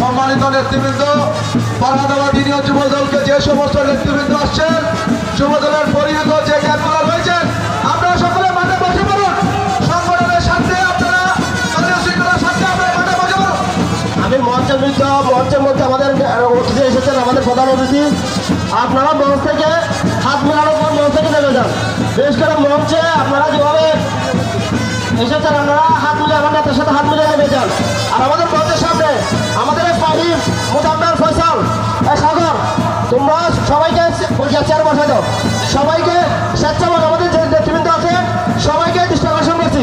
সম্মানিত নেতৃবৃন্দ পাড়াদাবা দিনীয় যুব দলকে যে সমস্ত নেতৃবৃন্দ আসছেন যুব দলের পরিহিত যে জ্ঞানগুলো রয়েছেন আপনারা সকলে মাঠে বসে পড়ুন। সংগঠনের সাথে আপনারা শৃঙ্খলার আপনারা মাঠে বসে পড়ুন। আমি মঞ্চের বৃদ্ধ মঞ্চের মধ্যে আমাদের অতিথি এসেছেন, আমাদের প্রধান অতিথি। আপনারা মঞ্চ থেকে হাত মেলানোর পর মঞ্চ থেকে নেমে যান। বিশেষ করে মঞ্চে আপনারা যেভাবে এসব স্যার হাত মিলে আমার নেতার সাথে হাত মিলে নেমে যান আর আমাদের পথের সামনে আমাদের পাহি মুজাম্মেল ফয়সাল সাগর, তোমরা সবাইকে চেয়ার বসাই দাও। সবাইকে স্বেচ্ছাবক আমাদের যে নেতৃবৃন্দ আছে, সবাইকে দৃষ্টি আকর্ষণ করছি।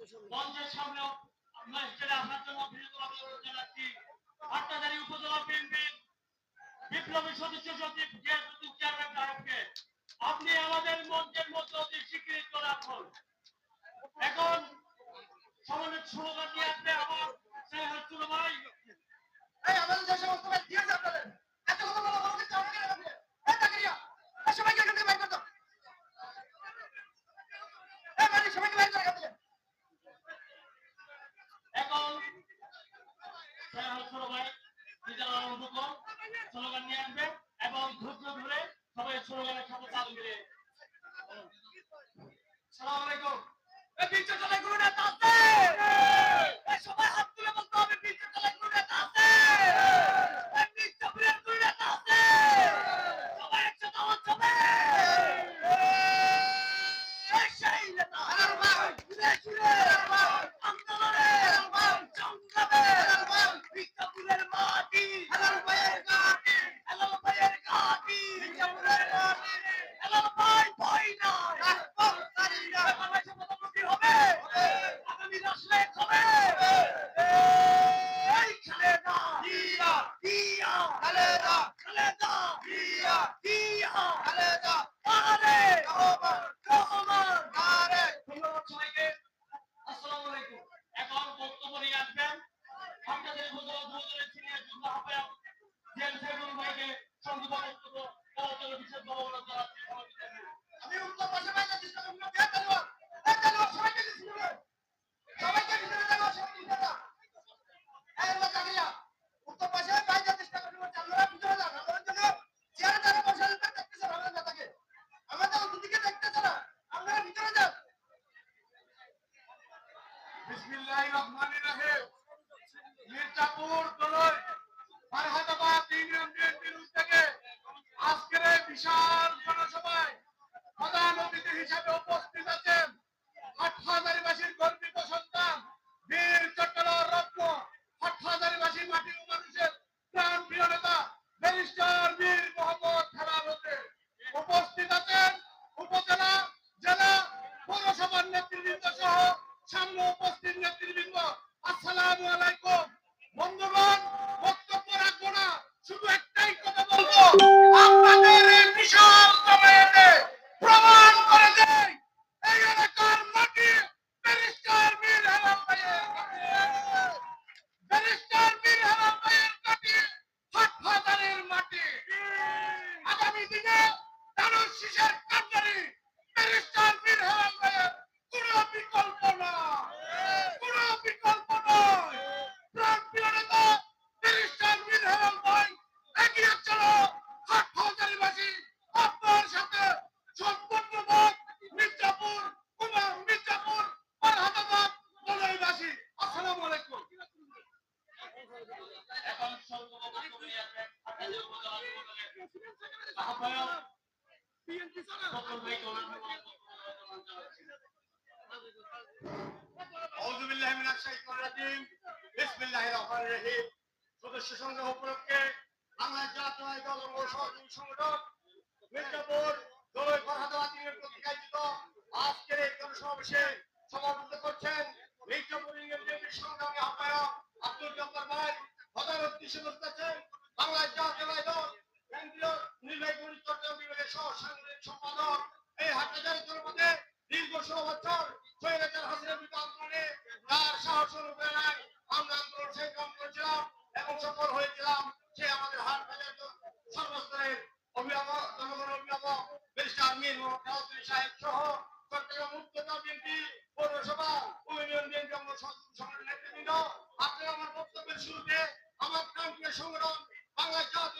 মঞ্চের সামনে মসজিদে আসার জন্য বিনীতভাবে জানাচ্ছি। হাটনাজারি উপজেলা বিএনপির বিপ্লবী সদস্য সচিব চেয়ারম্যান সাহেবকে আপনি আমাদের মঞ্চের মধ্যে অতি স্বীকৃত রাখুন। এখন সমন্বিত স্লোগান নিয়ে আসবে? আমার সেই হাসুর ভাই। আমাদের যে এত কথা বলা বলতে চাও না কেন সবাইকে এখান থেকে স্লোগান নিয়ে আসবে এবং ধৈর্য ধরে সবাই স্লোগানের সাথে চালু করে। সালাম আলাইকুম। আগামী শিশের দারুণ সংগঠন মির্জাপুর দলের ফরহাদাবাদ ইউনিয়ন কর্তৃক আজকের এই জনসমাবেশে সভাপতিত্ব করছেন মির্জাপুর ইউনিয়ন বিএনপির সংগ্রামী আহ্বায়ক আব্দুল জব্বার ভাই প্রধান অতিথি উপস্থিত বাংলাদেশ জাতীয় দল কেন্দ্রীয় নির্বাহী কমিটি চট্টগ্রাম বিভাগের সহ সাংগঠনিক সম্পাদক এই হাটহাজারী জনপদে দীর্ঘ ষোলো বছর স্বৈরাচার হাসিনা বিরুদ্ধে আন্দোলনে তার সাহস অনুপ্রেরণায় আমরা আন্দোলন সংগ্রাম করেছিলাম এবং সফল হয়েছিলাম। সে আমাদের হাট বাজার সর্বস্তরের অভিভাবক, জনগণ অভিভাবক ব্যারিস্টার মীর মোহাম্মদ কাউদ্দিন সাহেব সহ চট্টগ্রাম উত্তর বিএনপি পৌরসভা ও ইউনিয়ন বিএনপি অঙ্গ সংগঠনের নেতৃবৃন্দ, আপনারা আমার বক্তব্যের শুরুতে আমার প্রান্তীয় সংগঠন বাংলা জাতীয়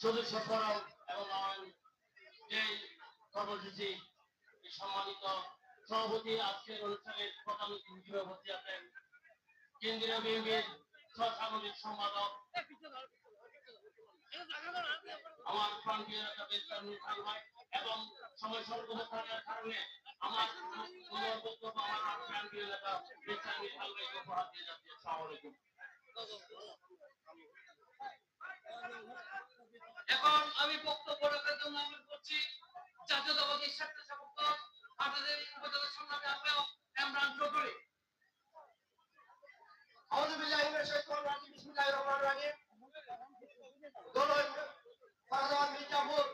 সদস্য ফোরাম এবং আমার যে কর্মসূচি সম্মানিত সভাপতি আজকের অনুষ্ঠানের প্রধান হিসেবে উপস্থিত আছেন কেন্দ্রীয় বিএনপির সহসাংগঠনিক সম্পাদক, আমার প্রান্তীয় ভাই এবং সময় স্বল্পতা থাকার কারণে আমার মূল বক্তব্য আমার প্রান্তীয় এলাকা দিয়ে যাচ্ছে। এখন আমি বক্তব্য রাখার জন্য আমি করছি জাতীয়তাবাদী স্বেচ্ছাসেবক আপনাদের উপজেলা সংগ্রামী আহ্বায়ক এমরান চৌধুরী। أعوذ بالله من الشيطان الرجيم بسم الله الرحمن الرحيم ফারজান মির্জাপুর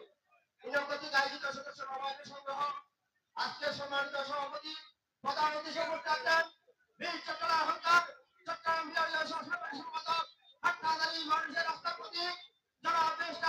ইনকতি আয়োজিত সদস্য সমাবেশ সংগ্রহ আজকে সম্মানিত সভাপতি, প্রধান অতিথি মুক্তাদান বীর চট্টগ্রাম হকার চট্টগ্রাম বিভাগীয় সহসভাপতি সম্পাদক হাট্টাদারি মানুষের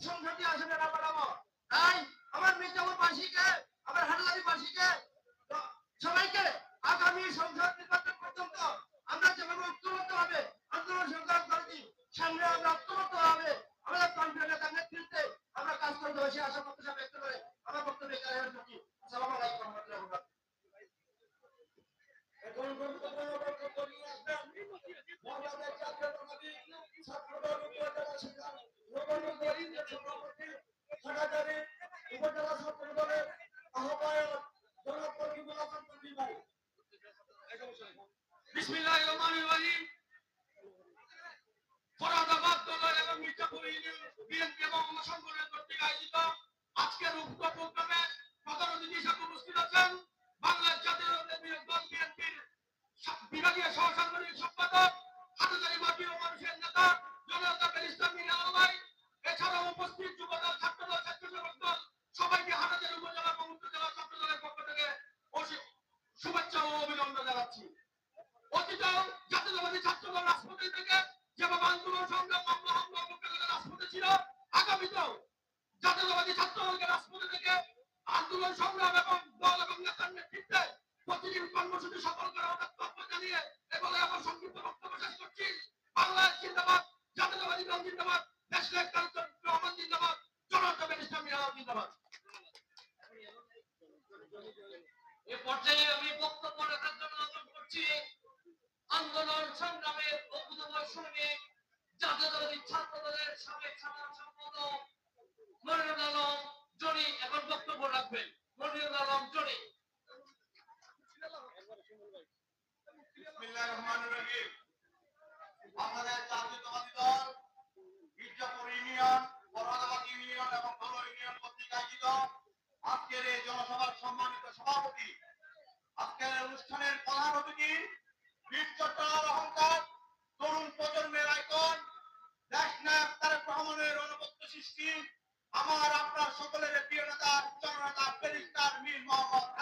সংসদীয় আসনে নামালাম তাই আমার মির্জাপুর বাসীকে শাসন সংগ্রামের অভ্যুতম সৈনিক জাতীয় দলের সাবেক সাধারণ সম্পাদক মনিরুল আলম, জনি, এখন বক্তব্য রাখবেন। মনিরুল আলম, জনি। জনসভার সম্মানিত সভাপতি। আজকের অনুষ্ঠানের প্রধান অতিথি অহংকার, তরুণ প্রজন্মের আইকন দেশ নায়ক তারেক রহমানের অনবদ্য সৃষ্টি। আমার, আপনার সকলের প্রিয় নেতা জননেতা ফেরিস্তার মীর মোহাম্মদ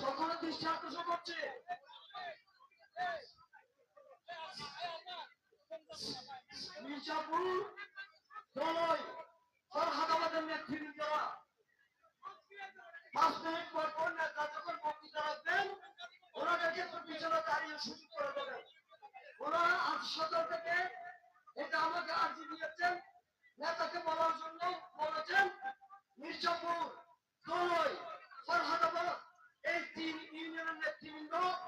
সকলের দৃষ্টি আকর্ষণ করছি। মির্জাপুর দলই ফরহাদাবাদের পাঁচ মিনিট পর পর নেতা যখন বক্তৃতা রাখবেন ওনাদেরকে একটু পিছনে দাঁড়িয়ে সুযোগ করে দেবেন। ওনারা আজ সদর থেকে এটা আমাকে আর্জি দিয়েছেন, নেতাকে বলার জন্য বলেছেন, মির্জাপুর দলই নেতৃবৃন্দ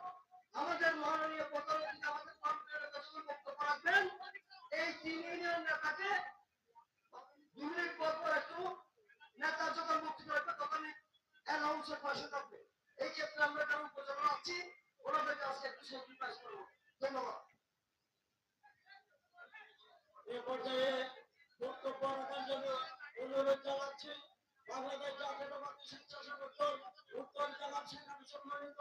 আমাদের মাননীয় প্রধানমন্ত্রী আমাদের নেতা যখন বক্তব্য রাখবেন এই তিন ইউনিয়ন নেতাকে দু মিনিট পর পর একটু নেতা যখন বক্তব্য রাখবে তখনই অ্যানাউন্সের পাশে থাকবে। এই ক্ষেত্রে আমরা একটা উপযোগ আছি ওনাদেরকে আজকে একটু সেক্রিফাইস করব। ধন্যবাদ। এ পর্যায়ে বক্তব্য রাখার জন্য অনুরোধ জানাচ্ছি, বাংলাদেশ জাতীয়তাবাদী স্বেচ্ছাসেবক দল উত্তর জেলার সেখানে সম্মানিত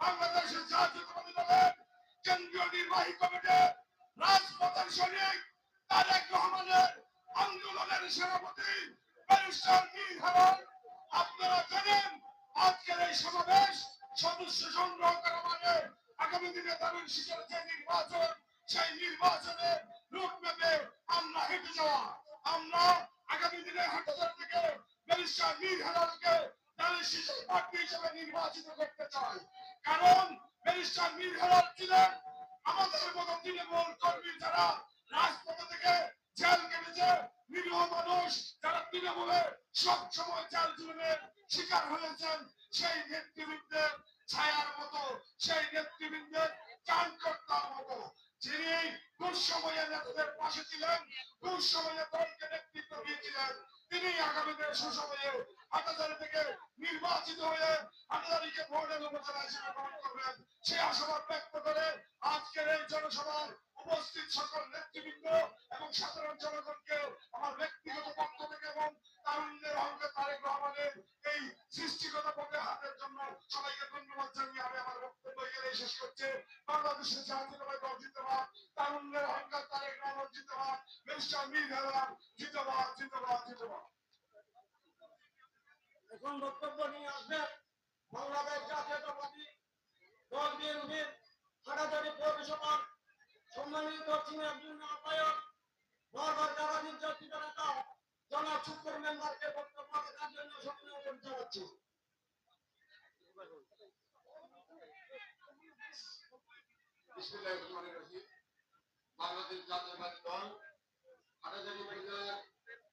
বাংলাদেশের জাতীয়তাবাদী দলের কেন্দ্রীয় নির্বাহী কমিটির রাজপথের সৈনিক তারেক রহমানের আন্দোলনের সেনাপতি আপনারা জানেন আজকের এই সমাবেশ সদস্য সংগ্রহ করা মানে আগামী দিনে তাদের শিশুর যে নির্বাচন, সেই নির্বাচনে রূপমেপে আমরা হেঁটে যাওয়া। আমরা আগামী দিনে হাটাজার থেকে ব্যারিস্টার মীর হেলালকে তাদের শিশু প্রার্থী হিসেবে নির্বাচিত করতে চাই। কারণ ব্যারিস্টার মীর হেলাল ছিলেন আমাদের মতো তৃণমূল কর্মী যারা রাজপথ থেকে জেল কেটেছে, নিরীহ মানুষ যারা তৃণমূলে সব সময় জেল জুলুমের শিকার হয়েছেন, সেই নেতৃবৃন্দের ছায়ার মতো, সেই নেতৃবৃন্দের কানকর্তার মতো। যিনি দুঃসময়ে নেতাদের পাশে ছিলেন, দুঃসময়ে দলকে নেতৃত্ব দিয়েছিলেন তিনি আগামী দিনে সুসময়ে হাটাজারি থেকে নির্বাচিত হয়ে হাটাজারিকে ভোটের উপজেলা হিসেবে গ্রহণ করবেন। সেই আশাবাদ ব্যক্ত করে আজকের এই জনসভায় উপস্থিত সকল নেতৃবৃন্দ এবং সাধারণ জনগণকে আমার ব্যক্তিগত পক্ষ থেকে এবং তারুণ্যের অঙ্গে তারেক রহমানের এই সৃষ্টিগত পথে হাতের জন্য সবাইকে ধন্যবাদ জানিয়ে আমি আমার বক্তব্য এখানে শেষ করছি। বাংলাদেশের জাতীয়তাবাদ দল জিন্দাবাদ তারুণ্যের অহংকার তারেক রহমান জিন্দাবাদ মিস্টার মীর এখন বক্তব্য নিয়ে আসবেন বাংলাদেশ জাতীয়তাবাদী দল বিএনপির হাটাজারি পৌরসভার সম্মানিত সিনিয়র জুনিয়র আহ্বায়ক, বারবার যারা নির্যাতিত নেতা, জনাব শুক্র মেম্বারকে বক্তব্য রাখার জন্য অনুরোধ জানাচ্ছি বাংলাদেশ জাতীয়তাবাদী দল হাটাজারি উপজেলার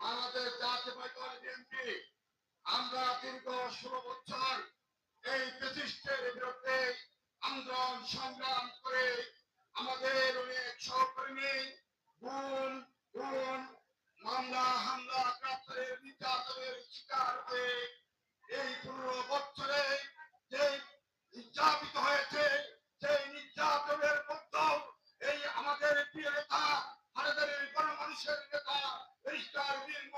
বাংলাদেশ জাতীয়তাবাদী দল বিএনপি। আমরা দীর্ঘ ষোলো বছর এই প্রতিষ্ঠের বিরুদ্ধে আন্দোলন, সংগ্রাম করে আমাদের অনেক সহকর্মী গুণ গুণ মামলা, হামলা, গ্রেপ্তারের নির্যাতনের শিকার হয়ে এই পনেরো বছরে যে নির্যাতিত হয়েছে সেই নির্যাতনের মধ্যেও এই আমাদের প্রিয় নেতা, ভারতের গণমানুষের নেতা ব্যারিস্টার বীর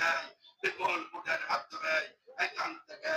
হেলাউদ্দিনকে বিপুল ভোটের মাধ্যমে এখান থেকে